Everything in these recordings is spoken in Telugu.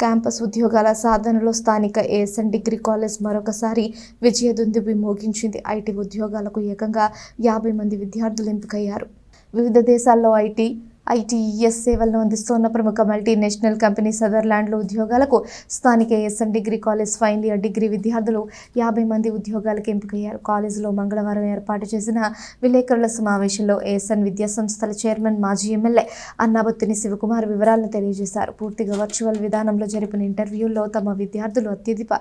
క్యాంపస్ ఉద్యోగాల సాధనలో స్థానిక ఏఎస్ఎన్ డిగ్రీ కాలేజ్ మరొకసారి విజయదుందుబి మోగించింది. ఐటీ ఉద్యోగాలకు ఏకంగా యాభై మంది విద్యార్థులు ఎంపికయ్యారు. వివిధ దేశాల్లో ఐటీ ఐటీఈఎస్ సేవలను అందిస్తున్న ప్రముఖ మల్టీనేషనల్ కంపెనీ సదర్లాండ్లో ఉద్యోగాలకు స్థానిక ASN degree college final year degree విద్యార్థులు యాభై మంది ఉద్యోగాలకు ఎంపికయ్యారు. కాలేజీలో మంగళవారం ఏర్పాటు చేసిన విలేకరుల సమావేశంలో ఏఎస్ఎన్ విద్యా సంస్థల చైర్మన్ మాజీ ఎమ్మెల్యే అన్నాబత్తిని శివకుమార్ వివరాలను తెలియజేశారు. పూర్తిగా వర్చువల్ విధానంలో జరిపిన ఇంటర్వ్యూల్లో తమ విద్యార్థులు అత్యధిక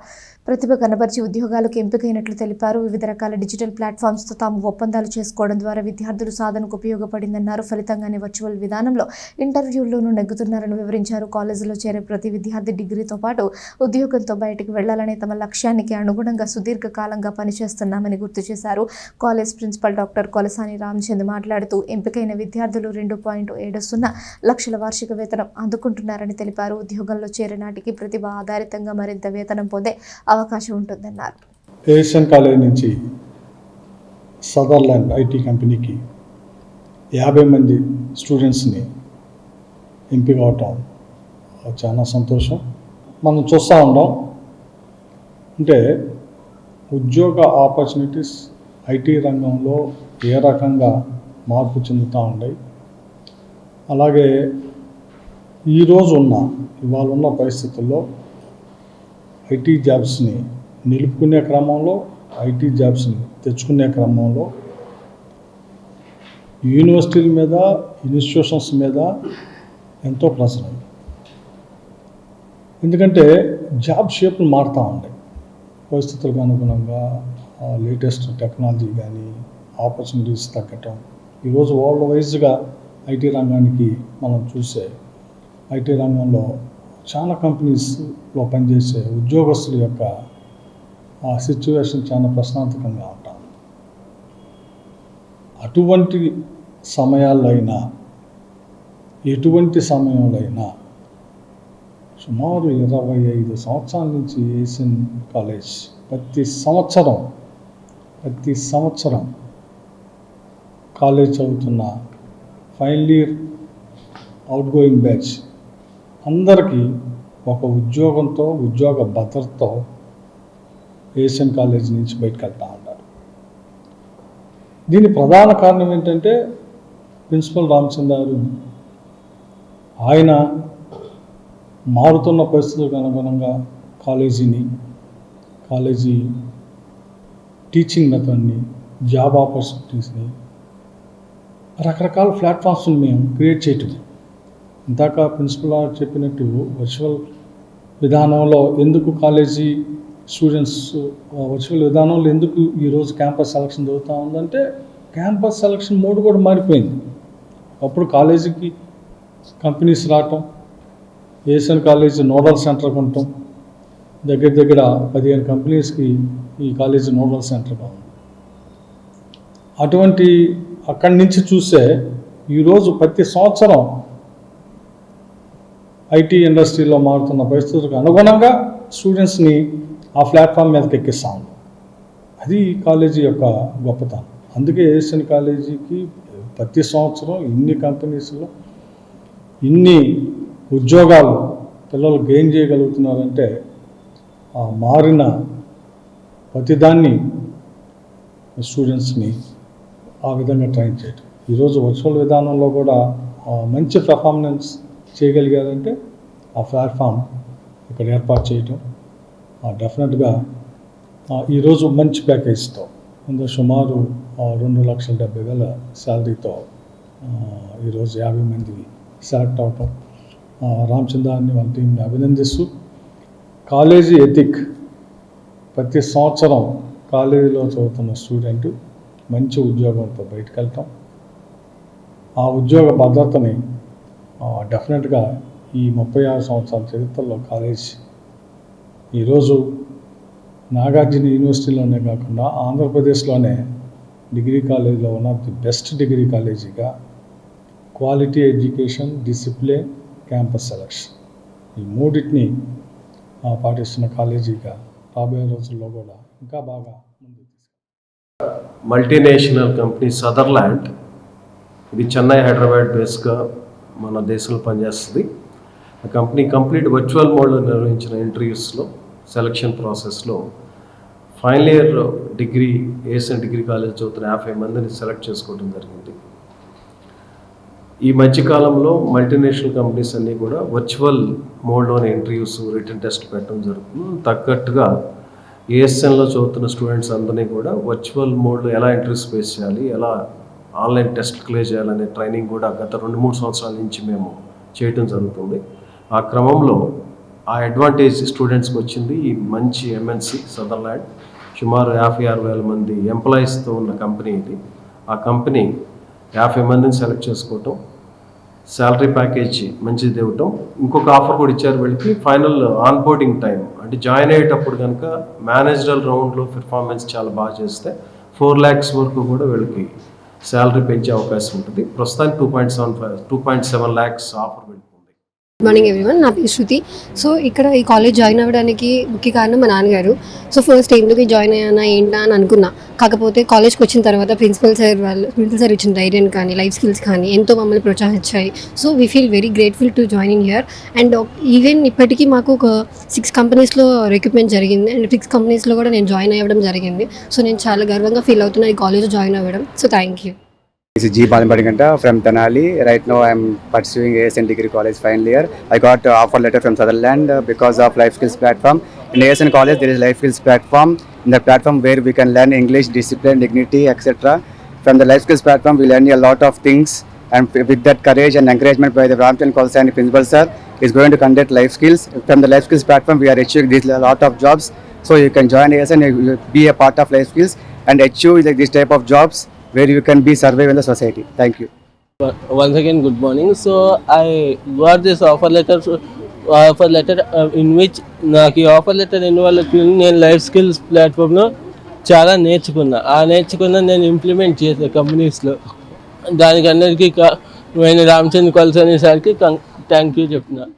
ప్రతిభ కనబరిచి ఉద్యోగాలకు ఎంపికైనట్లు తెలిపారు. వివిధ రకాల డిజిటల్ ప్లాట్ఫామ్స్తో తాము ఒప్పందాలు చేసుకోవడం ద్వారా విద్యార్థులు సాధనకు ఉపయోగపడిందన్నారు. ఫలితంగానే వర్చువల్ విధానం విధానంలో ఇంటర్వ్యూల్లోనూ నెగ్గుతున్నారని వివరించారు. కాలేజీలో చేరే ప్రతి విద్యార్థి డిగ్రీతో పాటు ఉద్యోగంతో బయటకు వెళ్ళాలనే తమ లక్ష్యానికి అనుగుణంగా సుదీర్ఘకాలంగా పనిచేస్తున్నామని గుర్తు చేశారు. College principal doctor Kolasani Ramachand మాట్లాడుతూ ఎంపికైన విద్యార్థులు రెండు పాయింట్ ఏడు సున్నా లక్షల వార్షిక వేతనం అందుకుంటున్నారని తెలిపారు. ఉద్యోగంలో చేరే నాటికి ప్రతిభ ఆధారితంగా మరింత వేతనం పొందే అవకాశం ఉంటుందన్నారు. ఏషియన్ కాలేజ్ నుంచి సదర్లాండ్ ఐటీ కంపెనీకి యాభై మంది స్టూడెంట్స్ని ఎంపిక అవటం చాలా సంతోషం. మనం చూస్తూ ఉన్నాం అంటే ఉద్యోగ ఆపర్చునిటీస్ ఐటీ రంగంలో ఏ రకంగా మార్పు చెందుతూ ఉన్నాయి అలాగే ఈరోజు ఉన్న ఇవాళ ఉన్న పరిస్థితుల్లో ఐటీ జాబ్స్ని నిలుపుకునే క్రమంలో ఐటీ జాబ్స్ని తెచ్చుకునే క్రమంలో యూనివర్సిటీల మీద ఇన్స్టిట్యూషన్స్ మీద ఎంతో ప్రెషర్ ఉంది ఎందుకంటే జాబ్ షేప్లు మారుతూ ఉంటాయి. పరిస్థితులకు అనుగుణంగా లేటెస్ట్ టెక్నాలజీ కానీ ఆపర్చునిటీస్ తగ్గటం. ఈరోజు వరల్డ్ వైజ్గా ఐటీ రంగానికి మనం చూసే ఐటీ రంగంలో చాలా కంపెనీస్లో పనిచేసే ఉద్యోగస్తుల యొక్క ఆ సిచ్యువేషన్ చాలా ప్రశ్నార్థకంగా ఉంటాం. అటువంటి సమయాల్లో అయినా ఎటువంటి సమయంలో అయినా సుమారు ఇరవై ఐదు సంవత్సరాల నుంచి ఏషియన్ కాలేజ్ ప్రతి సంవత్సరం ప్రతి సంవత్సరం కాలేజ్ చదువుతున్న final year outgoing batch అందరికీ ఒక ఉద్యోగంతో ఉద్యోగ భద్రతతో ఏషియన్ కాలేజ్ నుంచి బయటకు వెళ్తూ ఉన్నారు. దీని ప్రధాన కారణం ఏంటంటే ప్రిన్సిపల్ రామచంద్ర గారు ఆయన మారుతున్న పరిస్థితులకు అనుగుణంగా కాలేజీని కాలేజీ టీచింగ్ మెథడ్ని జాబ్ ఆపర్చునిటీస్ని రకరకాల ప్లాట్ఫామ్స్ని మేము క్రియేట్ చేయటం. ఇందాక ప్రిన్సిపల్ గారు చెప్పినట్టు వర్చువల్ విధానంలో ఎందుకు కాలేజీ స్టూడెంట్స్ వర్చువల్ విధానంలో ఎందుకు ఈరోజు క్యాంపస్ సెలక్షన్ జరుగుతూ ఉందంటే క్యాంపస్ సెలక్షన్ మోడ్ కూడా మారిపోయింది. అప్పుడు కాలేజీకి కంపెనీస్ రావటం ఏషియన్ కాలేజ్ నోడల్ సెంటర్ ఉండటం దగ్గర దగ్గర పదిహేను కంపెనీస్కి ఈ కాలేజీ నోడల్ సెంటర్గా ఉంది అటువంటి అక్కడి నుంచి చూస్తే ఈరోజు ప్రతి సంవత్సరం ఐటీ ఇండస్ట్రీలో మారుతున్న పరిస్థితులకు అనుగుణంగా స్టూడెంట్స్ని ఆ ప్లాట్ఫామ్ మీదకి ఎక్కిస్తా. ఉన్నాం అది ఈ కాలేజీ యొక్క గొప్పతనం. అందుకే ఏషియన్ కాలేజీకి ప్రతి సంవత్సరం ఇన్ని కంపెనీస్లో ఇన్ని ఉద్యోగాలు పిల్లలు గెయిన్ చేయగలుగుతున్నారంటే ఆ మారిన ప్రతిదాన్ని స్టూడెంట్స్ని ఆ విధంగా ట్రైన్ చేయటం. ఈరోజు వర్చువల్ విధానంలో కూడా మంచి పర్ఫార్మెన్స్ చేయగలిగారంటే ఆ ప్లాట్ఫామ్ ఇక్కడ ఏర్పాటు చేయటం. డెఫినెట్గా ఈరోజు మంచి ప్యాకేజ్తో ఇందులో సుమారు రెండు లక్షల డెబ్బై వేల శాలరీతో ఈరోజు యాభై మంది సెలెక్ట్ అవటం. రామచంద్రాన్ని వాళ్ళ టీంని అభినందిస్తూ కాలేజీ ఎథిక్ ప్రతి సంవత్సరం కాలేజీలో చదువుతున్న స్టూడెంట్ మంచి ఉద్యోగంతో బయటకు వెళ్తాం. ఆ ఉద్యోగ భద్రతని డెఫినెట్గా ఈ ముప్పై ఆరు సంవత్సరాల చరిత్రలో కాలేజ్ ఈరోజు నాగార్జున యూనివర్సిటీలోనే కాకుండా ఆంధ్రప్రదేశ్లోనే డిగ్రీ కాలేజీలో one of the best degree కాలేజీగా quality education discipline campus selection. ఈ మూడింటిని ఆ, పాటిస్తున్న కాలేజీగా రాబోయే రోజుల్లో కూడా ఇంకా బాగా మల్టీనేషనల్ కంపెనీ సదర్లాండ్. ఇది చెన్నై హైదరాబాద్ బేస్గా మన దేశంలో పనిచేస్తుంది. ఆ కంపెనీ కంప్లీట్ వర్చువల్ మోడ్లో నిర్వహించిన ఇంటర్వ్యూస్లో సెలక్షన్ ప్రాసెస్లో final year degree Asian degree college చదువుతున్న యాభై మందిని సెలెక్ట్ చేసుకోవడం జరిగింది. ఈ మధ్యకాలంలో మల్టీనేషనల్ కంపెనీస్ అన్నీ కూడా వర్చువల్ మోడ్లోనే ఇంటర్వ్యూస్ రిటర్న్ టెస్ట్ పెట్టడం జరుగుతుంది. తగ్గట్టుగా ఏఎస్ఎన్లో చదువుతున్న స్టూడెంట్స్ అందరినీ కూడా వర్చువల్ మోడ్లో ఎలా ఇంటర్వ్యూస్ ఫేస్ చేయాలి ఎలా ఆన్లైన్ టెస్ట్ క్లియర్ చేయాలనే ట్రైనింగ్ కూడా గత రెండు మూడు సంవత్సరాల నుంచి మేము చేయటం జరుగుతుంది. ఆ క్రమంలో ఆ అడ్వాంటేజ్ స్టూడెంట్స్కి వచ్చింది ఈ మంచి ఎంఎన్సి సదర్లాండ్ సుమారు యాభై ఆరు వేల మంది ఎంప్లాయీస్తో ఉన్న కంపెనీ ఇది. ఆ కంపెనీ యాభై మందిని సెలెక్ట్ చేసుకోవటం శాలరీ ప్యాకేజ్ మంచిది ఇవ్వటం. ఇంకొక ఆఫర్ కూడా ఇచ్చారు వీళ్ళకి ఫైనల్ ఆన్ బోర్డింగ్ టైం. అంటే జాయిన్ అయ్యేటప్పుడు కనుక మేనేజరల్ రౌండ్లో పెర్ఫార్మెన్స్ చాలా బాగా చేస్తే ఫోర్ ల్యాక్స్ వరకు కూడా వీళ్ళకి శాలరీ పెంచే అవకాశం ఉంటుంది. ప్రస్తుతానికి two point seven five two point seven lakhs offer వీళ్ళకి గుడ్ మార్నింగ్ ఎవ్రీవన్ నా పేరు శృతి. సో ఇక్కడ ఈ కాలేజ్ జాయిన్ అవ్వడానికి ముఖ్య కారణం మా నాన్నగారు. సో ఫస్ట్ ఎందుకు జాయిన్ అయ్యానా? ఏంటా? అని అనుకున్నా. కాకపోతే కాలేజ్కి వచ్చిన తర్వాత ప్రిన్సిపల్ సార్ వాళ్ళు ప్రిన్సిపల్ సార్ ఇచ్చిన ధైర్యం కానీ లైఫ్ స్కిల్స్ కానీ ఎంతో మమ్మల్ని ప్రోత్సహించాయి. So we feel very grateful to joining here and even ఇప్పటికీ మాకు ఒక సిక్స్ కంపెనీస్లో రిక్రూట్మెంట్ జరిగింది. అండ్ సిక్స్ కంపెనీస్లో కూడా నేను జాయిన్ అవ్వడం జరిగింది. సో నేను చాలా గర్వంగా ఫీల్ అవుతున్నాను ఈ కాలేజ్ జాయిన్ అవ్వడం. So thank you This is G. Balambadiganta from Tenali. Right now, I am pursuing ASN Degree College final year. I got uh, offer letter from Sutherland uh, because of Life Skills platform. In ASN College, there is Life Skills platform. In the platform where we can learn English, discipline, dignity, etc. From the Life Skills platform, we learn a lot of things. And with that courage and encouragement by the Ramchan Kolsani principal sir, is going to conduct life skills. From the life skills platform, we are achieving this a lot of jobs. So you can join ASN, be a part of life skills and achieve like this type of jobs where you can be serve in the society thank you once again good morning so I got this offer letter offer letter in which నాకు ఈ ఆఫర్ లెటర్ ఇన్వాల్వ్ అయిపోయింది నేను లైఫ్ స్కిల్స్ ప్లాట్ఫామ్లో చాలా నేర్చుకున్నా. ఆ నేర్చుకున్న నేను ఇంప్లిమెంట్ చేసాను కంపెనీస్లో దానికి అందరికీ నేను రామచంద్ర కొలసనేసరికి కం థ్యాంక్ యూ చెప్తున్నాను